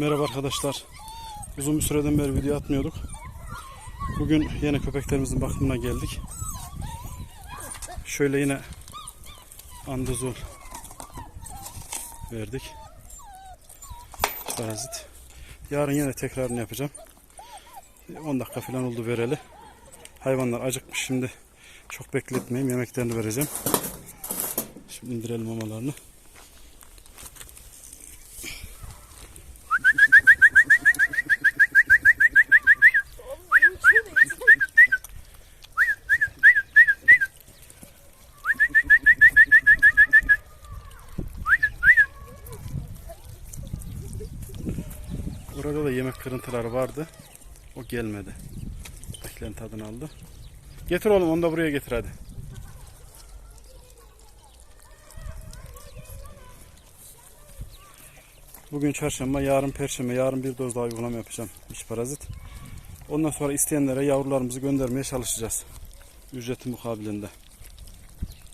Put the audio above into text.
Merhaba arkadaşlar. Uzun bir süreden beri video atmıyorduk. Bugün yine köpeklerimizin bakımına geldik. Şöyle yine andazol verdik. Parazit. Yarın yine tekrarını yapacağım. 10 dakika falan oldu vereli. Hayvanlar acıkmış şimdi. Çok bekletmeyeyim. Yemeklerini vereceğim. Şimdi indirelim mamalarını. Orada da yemek kırıntıları vardı. O gelmedi. Beklerin tadını aldı. Getir oğlum onu da buraya getir hadi. Bugün çarşamba, yarın perşembe, yarın bir doz daha uygulama yapacağım. İş parazit. Ondan sonra isteyenlere yavrularımızı göndermeye çalışacağız. Ücreti mukabilinde.